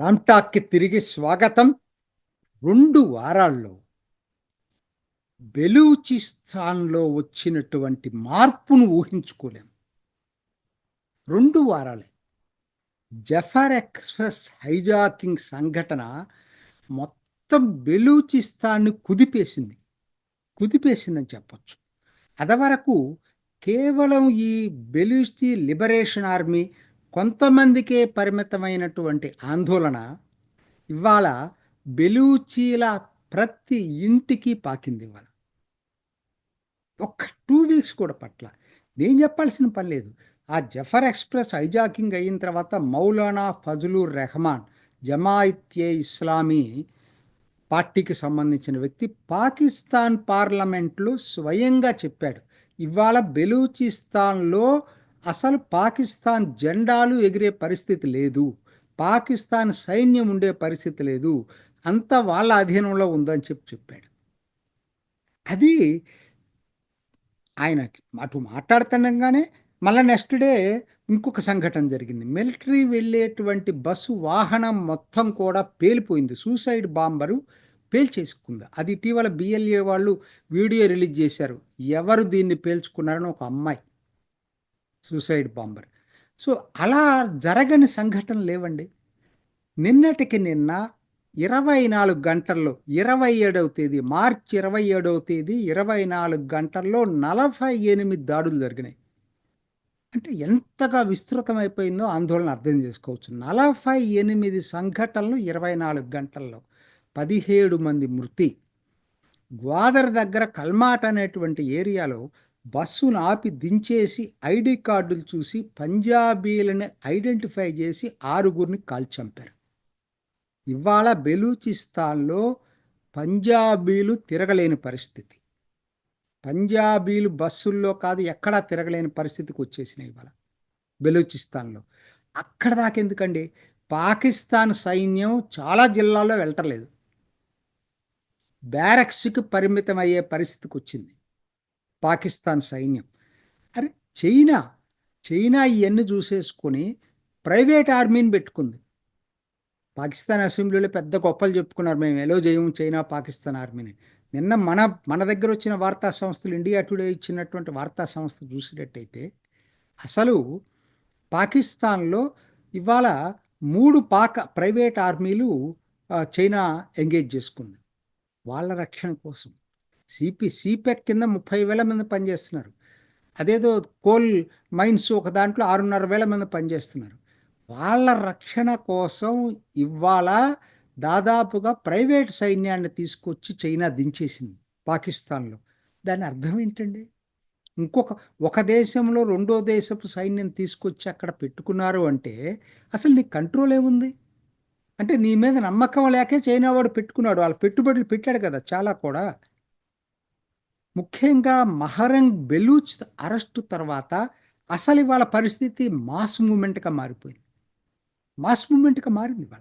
రామ్టాక్కి తిరిగి స్వాగతం. రెండు వారాల్లో బెలూచిస్తాన్లో వచ్చినటువంటి మార్పును ఊహించుకోలేం. రెండు వారాలే. జఫర్ ఎక్స్ప్రెస్ హైజాకింగ్ సంఘటన మొత్తం బెలూచిస్తాన్ని కుదిపేసింది. కుదిపేసిందని చెప్పొచ్చు. అదవరకు కేవలం ఈ బెలూచి లిబరేషన్ ఆర్మీ కొంతమందికే పరిమితమైనటువంటి ఆందోళన ఇవాళ బెలూచీల ప్రతి ఇంటికి పాకింది ఇవాళ. ఒక్క టూ వీక్స్ కూడా పట్ల. నేను చెప్పాల్సిన పని లేదు. ఆ జఫర్ ఎక్స్ప్రెస్ హైజాకింగ్ అయిన తర్వాత మౌలానా ఫజలుర్ రెహమాన్ జమాయిత్యే ఇస్లామీ పార్టీకి సంబంధించిన వ్యక్తి పాకిస్తాన్ పార్లమెంట్లో స్వయంగా చెప్పాడు. ఇవాళ బెలూచిస్తాన్లో అసలు పాకిస్తాన్ జెండాలు ఎగిరే పరిస్థితి లేదు. పాకిస్తాన్ సైన్యం ఉండే పరిస్థితి లేదు. అంతా వాళ్ళ అధీనంలో ఉందని చెప్పి చెప్పాడు. అది ఆయన అటు మాట్లాడుతుండగానే మళ్ళీ నెక్స్ట్ డే ఇంకొక సంఘటన జరిగింది. మిలిటరీ వెళ్ళేటువంటి బస్సు వాహనం మొత్తం కూడా పేలిపోయింది. సూసైడ్ బాంబరు పేల్చేసుకుంది. అది ఇటీవల బిఎల్ఏ వాళ్ళు వీడియో రిలీజ్ చేశారు. ఎవరు దీన్ని పేల్చుకున్నారని ఒక అమ్మాయి. Suicide bomber. సో అలా జరగని సంఘటనలు లేవండి. నిన్నటికి నిన్న ఇరవై నాలుగు గంటల్లో ఇరవై ఏడవ తేదీ మార్చి ఇరవై ఏడవ తేదీ ఇరవై నాలుగు గంటల్లో నలభై ఎనిమిది దాడులు జరిగినాయి. అంటే ఎంతగా విస్తృతమైపోయిందో ఆందోళన అర్థం చేసుకోవచ్చు. నలభై ఎనిమిది సంఘటనలు ఇరవై నాలుగు గంటల్లో పదిహేడు మంది మృతి. గ్వాదర్ దగ్గర కల్మాట్ అనేటువంటి ఏరియాలో బస్సును ఆపి దించేసి ఐడి కార్డులు చూసి పంజాబీలని ఐడెంటిఫై చేసి ఆరుగురిని కాల్చంపారు. ఇవాళ బెలూచిస్తాన్లో పంజాబీలు తిరగలేని పరిస్థితి. పంజాబీలు బస్సుల్లో కాదు ఎక్కడా తిరగలేని పరిస్థితికి వచ్చేసినాయి ఇవాళ బెలూచిస్తాన్లో. అక్కడ దాకా ఎందుకండి? పాకిస్తాన్ సైన్యం చాలా జిల్లాల్లో వెళ్ళటలేదు బ్యారక్స్కి పరిమితం అయ్యే పరిస్థితికి వచ్చింది. పాకిస్తాన్ సైన్యం. అరే చైనా చైనా ఇవన్నీ చూసేసుకొని ప్రైవేట్ ఆర్మీని పెట్టుకుంది. పాకిస్తాన్ అసెంబ్లీలో పెద్ద గొప్పలు చెప్పుకున్నారు మేము ఎలో చేయము చైనా పాకిస్తాన్ ఆర్మీని. నిన్న మన మన దగ్గర వచ్చిన వార్తా సంస్థలు ఇండియా టుడే ఇచ్చినటువంటి వార్తా సంస్థ చూసినట్టయితే అసలు పాకిస్తాన్లో ఇవాళ మూడు పాక ప్రైవేట్ ఆర్మీలు చైనా ఎంగేజ్ చేసుకుంది. వాళ్ళ రక్షణ కోసం. సిపి సిపెక్ కింద ముప్పై వేల మంది పనిచేస్తున్నారు. అదేదో కోల్ మైన్స్ ఒక దాంట్లో ఆరున్నర వేల మంది పనిచేస్తున్నారు. వాళ్ళ రక్షణ కోసం ఇవాళ దాదాపుగా ప్రైవేట్ సైన్యాన్ని తీసుకొచ్చి చైనా దించేసింది పాకిస్తాన్లో. దాని అర్థం ఏంటండి? ఇంకొక ఒక దేశంలో రెండో దేశపు సైన్యం తీసుకొచ్చి అక్కడ పెట్టుకున్నారు అంటే అసలు నీ కంట్రోల్ ఏముంది? అంటే నీ మీద నమ్మకం లేకే చైనా వాడు పెట్టుకున్నాడు. వాళ్ళు పెట్టుబడులు పెట్టాడు కదా చాలా కూడా. ముఖ్యంగా మహరంగ్ బెలూచ్ అరెస్టు తర్వాత అసలు ఇవాళ పరిస్థితి మాస్ మూమెంట్గా మారిపోయింది. మాస్ మూమెంట్గా మారింది ఇవాళ.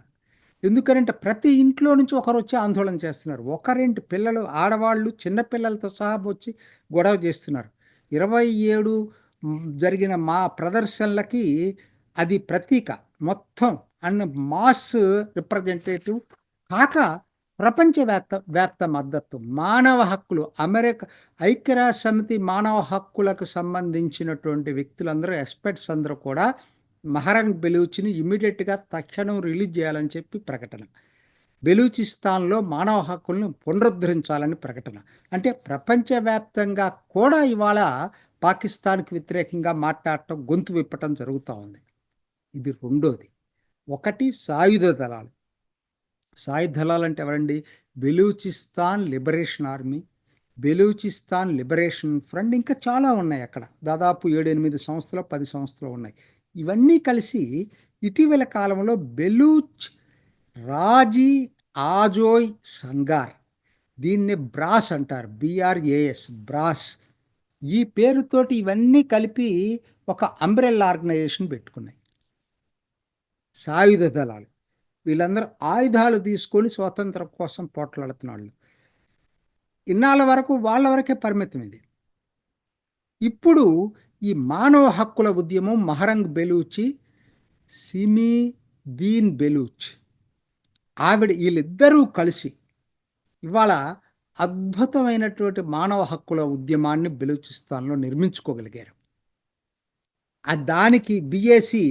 ఎందుకంటే ప్రతి ఇంట్లో నుంచి ఒకరు వచ్చి ఆందోళన చేస్తున్నారు. ఒకరింటి పిల్లలు ఆడవాళ్ళు చిన్నపిల్లలతో సహా వచ్చి గొడవ చేస్తున్నారు. ఇరవై ఏడు జరిగిన మా ప్రదర్శనలకి అది ప్రతీక మొత్తం. అన్న మాస్ రిప్రజెంటేటివ్ కాక ప్రపంచవ్యాప్త వ్యాప్త మద్దతు. మానవ హక్కులు. అమెరికా ఐక్యరాజ్య సమితి మానవ హక్కులకు సంబంధించినటువంటి వ్యక్తులందరూ ఎక్స్పర్ట్స్ అందరూ కూడా మహరంగ్ బెలూచిని ఇమీడియట్గా తక్షణం రిలీజ్ చేయాలని చెప్పి ప్రకటన. బెలూచిస్తాన్లో మానవ హక్కులను పునరుద్ధరించాలని ప్రకటన. అంటే ప్రపంచవ్యాప్తంగా కూడా ఇవాళ పాకిస్తాన్కి వ్యతిరేకంగా మాట్లాడటం గొంతు విప్పటం జరుగుతూ ఉంది. ఇది రెండోది. ఒకటి సాయుధ దళాలు. సాయుధ దళాలు అంటే ఎవరండి? Balochistan liberation army Balochistan liberation front ఇంకా చాలా ఉన్నాయి అక్కడ. దాదాపు ఏడు ఎనిమిది సంవత్సరాలు పది సంవత్సరాలు ఉన్నాయి. ఇవన్నీ కలిసి ఇటీవల కాలంలో బెలూచ్ రాజీ ఆజోయ్ సంగార్ దీన్ని బ్రాస్ అంటారు బిఆర్ఏఎస్ బ్రాస్. ఈ పేరుతోటి ఇవన్నీ కలిపి ఒక అంబ్రెల్లా ఆర్గనైజేషన్ పెట్టుకున్నాయి. సాయుధ దళాలు. వీళ్ళందరూ ఆయుధాలు తీసుకొని స్వాతంత్రం కోసం పోట్లాడుతున్నాళ్ళు ఇన్నాళ్ళ వరకు వాళ్ళ వరకే పరిమితం ఇది. ఇప్పుడు ఈ మానవ హక్కుల ఉద్యమం మహరంగ్ బెలూచి సిమి దీన్ బెలూచ్ ఆవిడ వీళ్ళిద్దరూ కలిసి ఇవాళ అద్భుతమైనటువంటి మానవ హక్కుల ఉద్యమాన్ని బెలూచిస్తాన్లో నిర్మించుకోగలిగారు. దానికి బిఏసి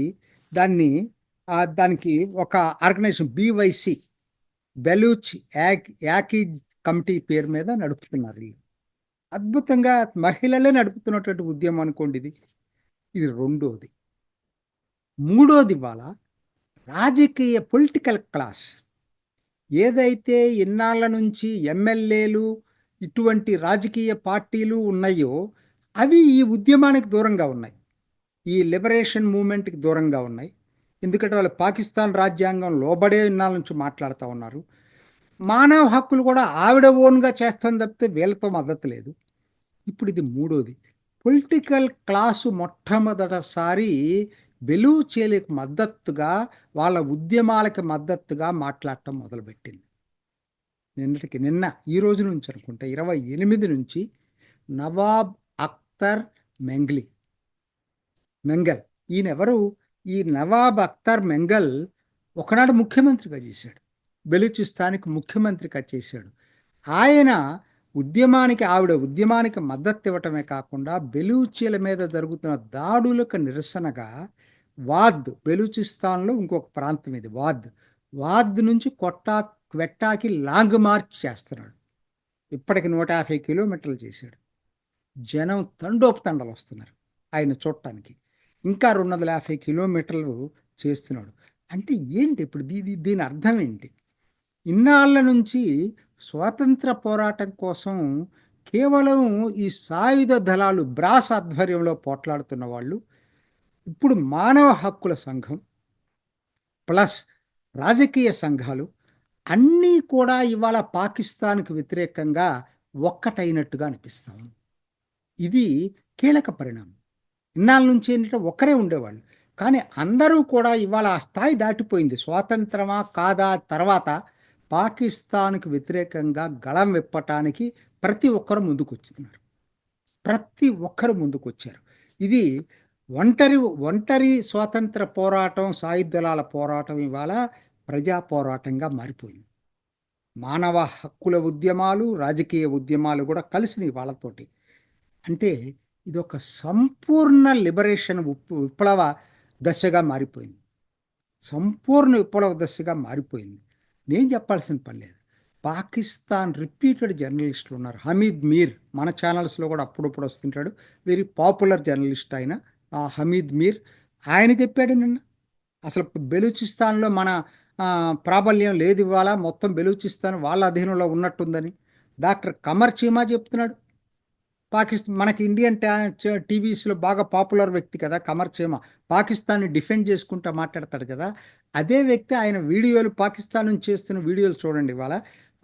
దాన్ని దానికి ఒక ఆర్గనైజేషన్ బీవైసి బెలూచ్ యాక్ యాకీ కమిటీ పేరు మీద నడుపుతున్నారు వీళ్ళు అద్భుతంగా మహిళలే నడుపుతున్నటువంటి ఉద్యమం అనుకోండి ఇది. ఇది రెండోది. మూడోది వాళ్ళ రాజకీయ పొలిటికల్ క్లాస్. ఏదైతే ఇన్నాళ్ళ నుంచి ఎమ్మెల్యేలు ఇటువంటి రాజకీయ పార్టీలు ఉన్నాయో అవి ఈ ఉద్యమానికి దూరంగా ఉన్నాయి. ఈ లిబరేషన్ మూమెంట్కి దూరంగా ఉన్నాయి. ఎందుకంటే వాళ్ళు పాకిస్తాన్ రాజ్యాంగం లోబడే ఇన్నాళ్ళ నుంచి మాట్లాడుతూ ఉన్నారు. మానవ హక్కులు కూడా ఆవిడ ఓన్గా చేస్తాను తప్పితే వీళ్ళతో మద్దతు లేదు. ఇప్పుడు ఇది మూడోది. పొలిటికల్ క్లాసు మొట్టమొదటిసారి బెలూచేలికి మద్దతుగా వాళ్ళ ఉద్యమాలకి మద్దతుగా మాట్లాడటం మొదలుపెట్టింది. నిన్నటికి నిన్న ఈ రోజు నుంచి అనుకుంటే ఇరవై ఎనిమిది నుంచి నవాబ్ అఖ్తర్ మెంగ్లీ. మెంగల్. ఈయన ఎవరు ఈ నవాబ్ అఖ్తర్ మెంగల్ ఒకనాడు ముఖ్యమంత్రిగా చేశాడు. బెలూచిస్తానికి ముఖ్యమంత్రిగా చేశాడు. ఆయన ఉద్యమానికి ఆవిడ ఉద్యమానికి మద్దతు ఇవ్వటమే కాకుండా బెలూచీల మీద జరుగుతున్న దాడులకు నిరసనగా వాద్ బెలూచిస్తాన్లో ఇంకొక ప్రాంతం ఇది వాద్. వాద్ నుంచి కొట్టా క్వెట్టాకి లాంగ్ మార్చ్ చేస్తున్నాడు. ఇప్పటికి నూట యాభై కిలోమీటర్లు చేశాడు. జనం తండోపతండలు వస్తున్నారు ఆయన చూడటానికి. ఇంకా రెండు వందల యాభై కిలోమీటర్లు చేస్తున్నాడు. అంటే ఏంటి ఇప్పుడు దీ దీని అర్థం ఏంటి? ఇన్నాళ్ళ నుంచి స్వాతంత్ర పోరాటం కోసం కేవలం ఈ సాయుధ దళాలు బ్రాస్ ఆధ్వర్యంలో పోట్లాడుతున్న వాళ్ళు ఇప్పుడు మానవ హక్కుల సంఘం ప్లస్ రాజకీయ సంఘాలు అన్నీ కూడా ఇవాళ పాకిస్తాన్కి వ్యతిరేకంగా ఒక్కటైనట్టుగా అనిపిస్తాం. ఇది కీలక పరిణామం. ఇన్నాళ్ళ నుంచి ఏంటంటే ఒకరే ఉండేవాళ్ళు. కానీ అందరూ కూడా ఇవాళ ఆ స్థాయి దాటిపోయింది. స్వాతంత్రమా కాదా తర్వాత పాకిస్తాన్కు వ్యతిరేకంగా గళం విప్పటానికి ప్రతి ఒక్కరు ముందుకొచ్చుతున్నారు. ప్రతి ఒక్కరు ముందుకు వచ్చారు ఇది ఒంటరి ఒంటరి స్వాతంత్ర పోరాటం సాయుధ దళాల పోరాటం ఇవాళ ప్రజా పోరాటంగా మారిపోయింది. మానవ హక్కుల ఉద్యమాలు రాజకీయ ఉద్యమాలు కూడా కలిసినవి వాళ్ళతోటి. అంటే ఇది ఒక సంపూర్ణ లిబరేషన్ విప్లవ దశగా మారిపోయింది. సంపూర్ణ విప్లవ దశగా మారిపోయింది. నేను చెప్పాల్సిన పని లేదు. పాకిస్తాన్ రిపీటెడ్ జర్నలిస్టులు ఉన్నారు. హమీద్ మీర్ మన ఛానల్స్లో కూడా అప్పుడప్పుడు వస్తుంటాడు. వెరీ పాపులర్ జర్నలిస్ట్ ఆయన. ఆ హమీద్ మీర్ ఆయన చెప్పాడు నిన్న. అసలు బెలూచిస్తాన్లో మన ప్రాబల్యం లేదు ఇవాళ. మొత్తం బెలూచిస్తాన్ వాళ్ళ అధీనంలో ఉన్నట్టుందని. డాక్టర్ కమర్ చీమా చెప్తున్నాడు. పాకిస్తాన్ మనకి ఇండియన్ టీవీస్లో బాగా పాపులర్ వ్యక్తి కదా కమర్ చేమ. పాకిస్తాన్ని డిఫెండ్ చేసుకుంటూ మాట్లాడతాడు కదా. అదే వ్యక్తి ఆయన వీడియోలు పాకిస్తాన్ నుంచి చేస్తున్న వీడియోలు చూడండి ఇవాళ.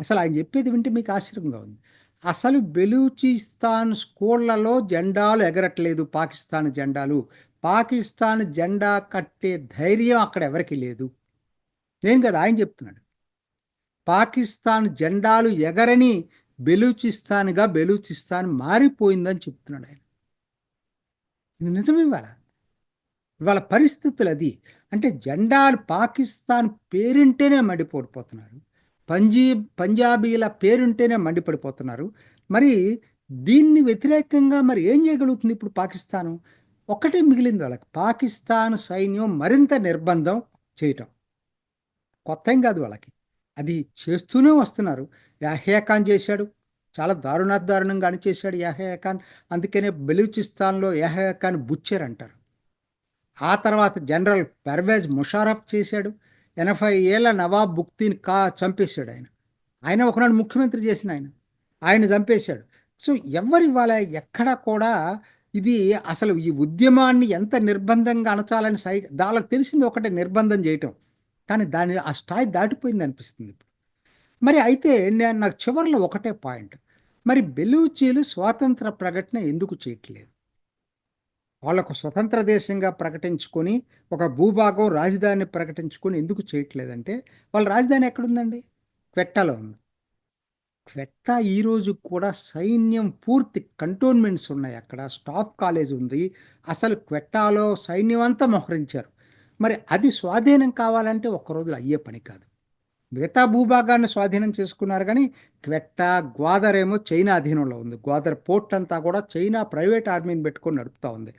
అసలు ఆయన చెప్పేది వింటే మీకు ఆశ్చర్యంగా ఉంది. అసలు బెలూచిస్తాన్ స్కూళ్ళలో జెండాలు ఎగరట్లేదు పాకిస్తాన్ జెండాలు. పాకిస్తాన్ జెండా కట్టే ధైర్యం అక్కడ ఎవరికి లేదు. నేను కదా ఆయన చెప్తున్నాడు. పాకిస్తాన్ జెండాలు ఎగరని బెలూచిస్తాన్గా బెలూచిస్తాన్ మారిపోయిందని చెప్తున్నాడు ఆయన. ఇది నిజం ఇవాళ ఇవాళ పరిస్థితులు అది. అంటే జెండాలు పాకిస్తాన్ పేరుంటేనే మండిపడిపోతున్నారు. పంజీ పంజాబీల పేరుంటేనే మండిపడిపోతున్నారు. మరి దీన్ని వ్యతిరేకంగా మరి ఏం చేయగలుగుతుంది ఇప్పుడు పాకిస్తాను? ఒకటే మిగిలింది వాళ్ళకి. పాకిస్తాన్ సైన్యం మరింత నిర్బంధం చేయటం. కొత్త ఏం కాదు వాళ్ళకి. అది చేస్తూనే వస్తున్నారు. యాహేఖాన్ చేశాడు. చాలా దారుణాదారుణంగా అణిచేశాడు యాహ్యా అందుకనే బెలూచిస్తాన్లో యాహేఖాన్ ఖాన్ బుచ్చర్ అంటారు. ఆ తర్వాత జనరల్ పర్వేజ్ ముషారఫ్ చేశాడు. ఎనభై ఏళ్ళ నవాబ్ బుక్తీని కా చంపేశాడు ఆయన. ఆయన ఒకనాడు ముఖ్యమంత్రి చేసిన ఆయన. ఆయన చంపేశాడు. సో ఎవరి వాళ్ళ ఎక్కడ కూడా ఇది అసలు ఈ ఉద్యమాన్ని ఎంత నిర్బంధంగా అణచాలని సై వాళ్ళకి తెలిసింది ఒకటే నిర్బంధం చేయటం. కానీ దాని ఆ స్థాయి దాటిపోయింది అనిపిస్తుంది ఇప్పుడు. మరి అయితే నేను నాకు చివరిలో ఒకటే పాయింట్. మరి బెలూచీలు స్వాతంత్ర ప్రకటన ఎందుకు చేయట్లేదు? వాళ్ళకు స్వతంత్ర దేశంగా ప్రకటించుకొని ఒక భూభాగం రాజధాని ప్రకటించుకొని ఎందుకు చేయట్లేదంటే వాళ్ళ రాజధాని ఎక్కడుందండి? క్వెట్టాలో ఉంది. క్వెట్టా ఈరోజు కూడా సైన్యం పూర్తి కంటోన్మెంట్స్ ఉన్నాయి అక్కడ. స్టాఫ్ కాలేజ్ ఉంది. అసలు క్వెట్టాలో సైన్యం అంతా మోహరించారు. మరి అది స్వాధీనం కావాలంటే ఒక్కరోజులు అయ్యే పని కాదు. మిగతా భూభాగాన్ని స్వాధీనం చేసుకున్నారు కానీ క్వెట్టా గ్వాదర్ ఏమో చైనా అధీనంలో ఉంది. గ్వాదర్ పోర్ట్ అంతా కూడా చైనా ప్రైవేట్ ఆర్మీని పెట్టుకొని నడుపుతూ ఉంది.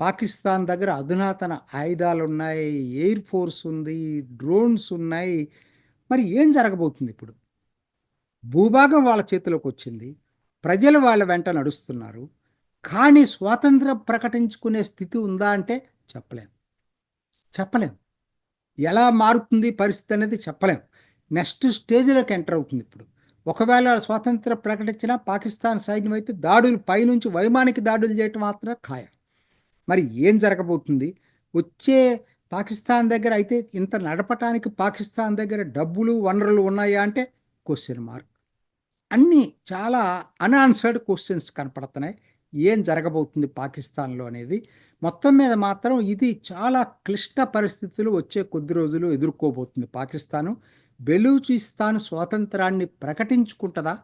పాకిస్తాన్ దగ్గర అధునాతన ఆయుధాలు ఉన్నాయి ఎయిర్ ఫోర్స్ ఉంది డ్రోన్స్ ఉన్నాయి. మరి ఏం జరగబోతుంది ఇప్పుడు? భూభాగం వాళ్ళ చేతిలోకి వచ్చింది. ప్రజలు వాళ్ళ వెంట నడుస్తున్నారు. కానీ స్వాతంత్రం ప్రకటించుకునే స్థితి ఉందా అంటే చెప్పలేం. చెప్పలేం. ఎలా మారుతుంది పరిస్థితి అనేది చెప్పలేం. నెక్స్ట్ స్టేజ్లోకి ఎంటర్ అవుతుంది ఇప్పుడు. ఒకవేళ స్వాతంత్ర ప్రకటించిన పాకిస్తాన్ సైన్యం అయితే దాడులు పైనుంచి వైమానిక దాడులు చేయటం మాత్రం ఖాయం. మరి ఏం జరగబోతుంది? వచ్చే పాకిస్తాన్ దగ్గర అయితే ఇంత నడపటానికి పాకిస్తాన్ దగ్గర డబ్బులు వనరులు ఉన్నాయా అంటే క్వశ్చన్ మార్క్ అన్నీ చాలా అన్ఆన్సర్డ్ క్వశ్చన్స్ కనపడుతున్నాయి. ఏం జరగబోతుంది పాకిస్తాన్లో అనేది? మొత్తం మీద మాత్రం ఇది చాలా క్లిష్ట పరిస్థితులు వచ్చే కొద్ది రోజులు ఎదుర్కోబోతుంది పాకిస్తాను. బెలూచిస్తాన్ స్వాతంత్రాన్ని ప్రకటించుకుంటుందా?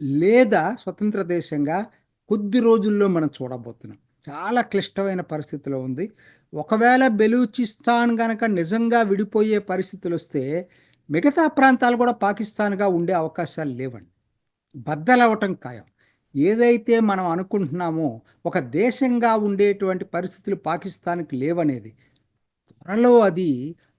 లేదా స్వతంత్ర దేశంగా కొద్ది రోజుల్లో మనం చూడబోతున్నాం. చాలా క్లిష్టమైన పరిస్థితిలో ఉంది. ఒకవేళ బెలూచిస్తాన్ కనుక నిజంగా విడిపోయే పరిస్థితులు వస్తే మిగతా ప్రాంతాలు కూడా పాకిస్తాన్గా ఉండే అవకాశాలు లేవండి. బద్దలవటం ఖాయం. ఏదైతే మనం అనుకుంటున్నామో ఒక దేశంగా ఉండేటువంటి పరిస్థితులు పాకిస్తాన్కి లేవనేది. త్వరలో అది